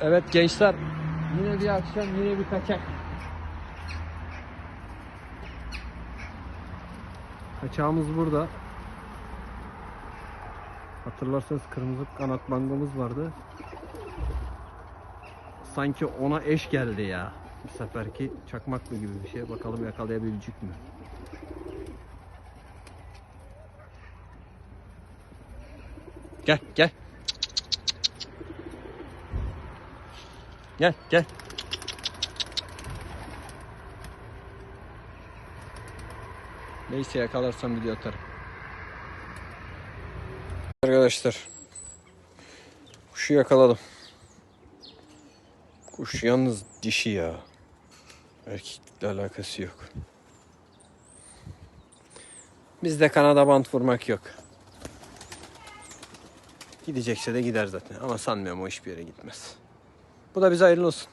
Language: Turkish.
Evet gençler. Yine bir akşam yine bir kaçak. Kaçağımız burada. Hatırlarsanız kırmızı kanat mangomuz vardı. Sanki ona eş geldi ya. Bu seferki çakmaklı gibi bir şey. Bakalım yakalayabilecek mi? Gel gel. Gel gel. Neyse yakalarsam video atarım. Arkadaşlar. Kuşu yakaladım. Kuş yalnız dişi ya. Erkekle alakası yok. Bizde kanada bant vurmak yok. Gidecekse de gider zaten. Ama sanmıyorum o hiçbir yere gitmez. Bu da bize hayırlı olsun.